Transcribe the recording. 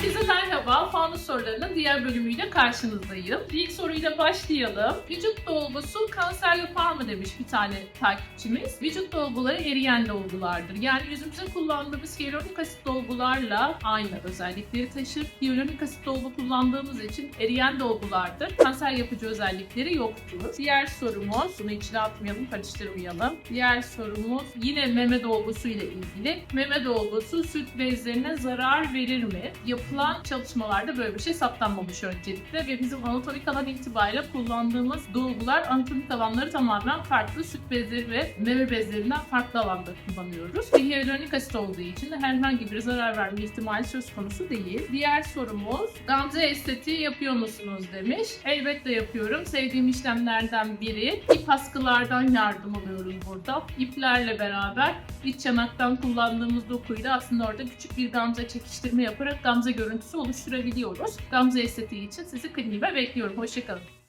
Herkese merhaba. Fanus sorularının diğer bölümüyle karşınızdayım. İlk soruyla başlayalım. Vücut dolgusu kanser yapar mı demiş bir tane takipçimiz. Vücut dolguları eriyen dolgulardır. Yani yüzümüze kullandığımız hyaluronik asit dolgularla aynı özellikleri taşır. Hyaluronik asit dolgu kullandığımız için eriyen dolgulardır. Kanser yapıcı özellikleri yoktur. Diğer sorumuz, bunu içine atmayalım, karıştırmayalım. Diğer sorumuz yine meme dolgusu ile ilgili. Meme dolgusu süt bezlerine zarar verir mi? Yapılan çalışmalarda böyle bir şey saptanmamış öncelikle ve bizim anatomik alan itibariyle kullandığımız dolgular anatomik alanları tamamen farklı. Süt bezleri ve meme bezlerinden farklı alanda kullanıyoruz. Ve hyaluronik asit olduğu için de herhangi bir zarar verme ihtimali söz konusu değil. Diğer sorumuz Gamze estetiği yapıyor musunuz demiş. Elbette yapıyorum. Sevdiğim işlemlerden biri. İp askılardan yardım alıyoruz burada. İplerle beraber iç çanaktan kullandığımız dokuyla aslında orada küçük bir gamze çekiştirme yaparak gamze görüntüsü oluşturabiliyoruz. Gamze estetiği için sizi kliniğime bekliyorum. Hoşçakalın.